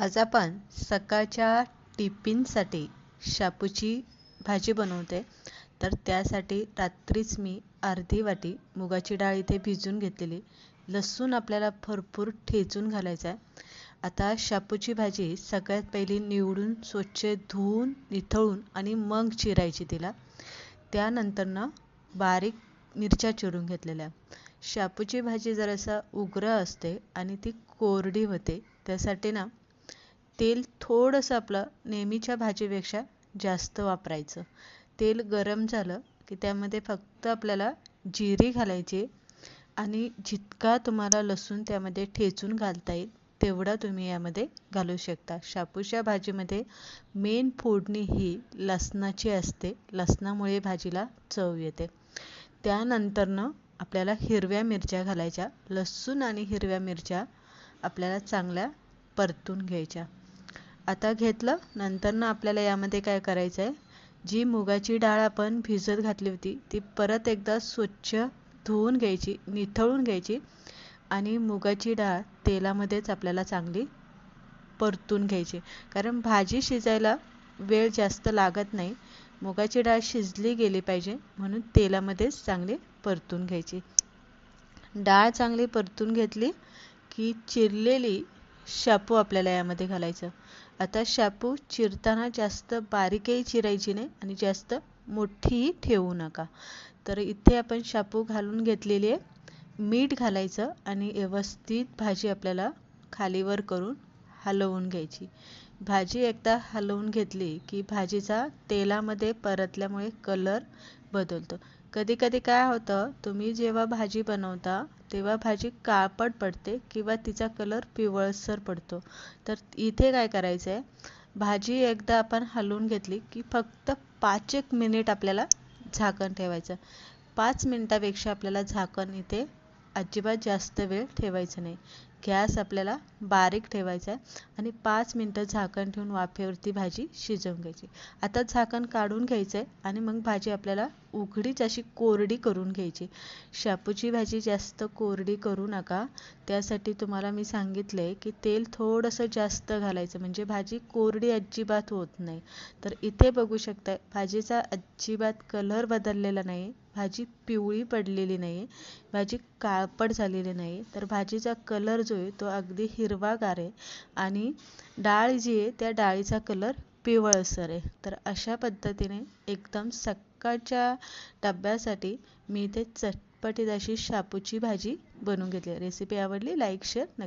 आज आपण सकाळच्या टिफिनसाठी शापूची भाजी बनवते. तर त्यासाठी रात्रीच मी अर्धी वाटी मुगाची डाळ इथे भिजून घेतलेली. लसूण आपल्याला भरपूर ठेचून घालायचा आहे. आता शापूची भाजी सगळ्यात पहिली निवडून स्वच्छ धुवून निथळून आणि मग चिरायची तिला. त्यानंतरनं बारीक मिरच्या चिरून घेतलेल्या. शापूची भाजी जरासा उग्र असते आणि ती कोरडी होते. त्यासाठी ना तेल थोडंसं आपलं नेहमीच्या भाजीपेक्षा जास्त वापरायचं. तेल गरम झालं की त्यामध्ये फक्त आपल्याला जिरी घालायची आणि जितका तुम्हाला लसूण त्यामध्ये ठेचून घालता येईल तेवढा तुम्ही यामध्ये घालू शकता. शापूच्या भाजीमध्ये मेन फोडणी ही लसणाची असते. लसणामुळे भाजीला चव येते. त्यानंतरनं आपल्याला हिरव्या मिरच्या घालायच्या. लसूण आणि हिरव्या मिरच्या आपल्याला चांगल्या परतून घ्यायच्या. आता घेतलं नंतर ना आपल्याला यामध्ये काय करायचं आहे जी मुगाची डाळ आपण भिजत घातली होती ती परत एकदा स्वच्छ धुवून घ्यायची निथळून घ्यायची आणि मुगाची डाळ तेलामध्येच आपल्याला चांगली परतून घ्यायची. कारण भाजी शिजायला वेळ जास्त लागत नाही. मुगाची डाळ शिजली गेली पाहिजे म्हणून तेलामध्येच चांगली परतून घ्यायची. डाळ चांगली परतून घेतली की चिरलेली शापू आपल्याला यामध्ये घालायचं. आता शापू चिरताना जास्त बारीकही चिरायची नाही आणि जास्त मोठीही ठेवू नका. तर इथे आपण शापू घालून घेतलेली आहे. मीठ घालायचं आणि व्यवस्थित भाजी आपल्याला खालीवर करून हलवून घ्यायची. भाजी एकदा हलवून घेतली की भाजीचा तेलामध्ये परतल्यामुळे कलर बदलतो. कधी कधी काय होतं तुम्ही जेव्हा भाजी बनवता तेव्हा भाजी काळपट पडते किंवा तिचा कलर पिवळसर पडतो. तर इथे काय करायचं आहे भाजी एकदा आपण हलवून घेतली की फक्त पाच एक मिनिट आपल्याला झाकण ठेवायचं. पाच मिनिटापेक्षा आपल्याला झाकण इथे अजिबात जास्त वेळ ठेवायचं नाही. गॅस आपल्याला बारीक ठेवायचा आहे आणि पाच मिनटं झाकण ठेवून वाफेवरती भाजी शिजवून घ्यायची. आता झाकण काढून घ्यायचं आहे आणि मग भाजी आपल्याला उघडीच अशी कोरडी करून घ्यायची. शापूची भाजी जास्त कोरडी करू नका. त्यासाठी तुम्हाला मी सांगितलं आहे की तेल थोडंसं जास्त घालायचं. म्हणजे भाजी कोरडी अजिबात होत नाही. तर इथे बघू शकता भाजीचा अजिबात कलर बदललेला नाही. भाजी पिवळी पडलेली नाही भाजी काळपट झालेली नाही तर भाजीचा कलर जो आहे तो अगदी हिरवागार आहे आणि डाळ जी आहे त्या डाळीचा कलर पिवळसर आहे. तर अशा पद्धतीने एकदम सकाळच्या डब्यासाठी मी इथे चटपटीत अशी शापूची भाजी बनवून घेतली रेसिपी आवडली लाईक शेअर नक्की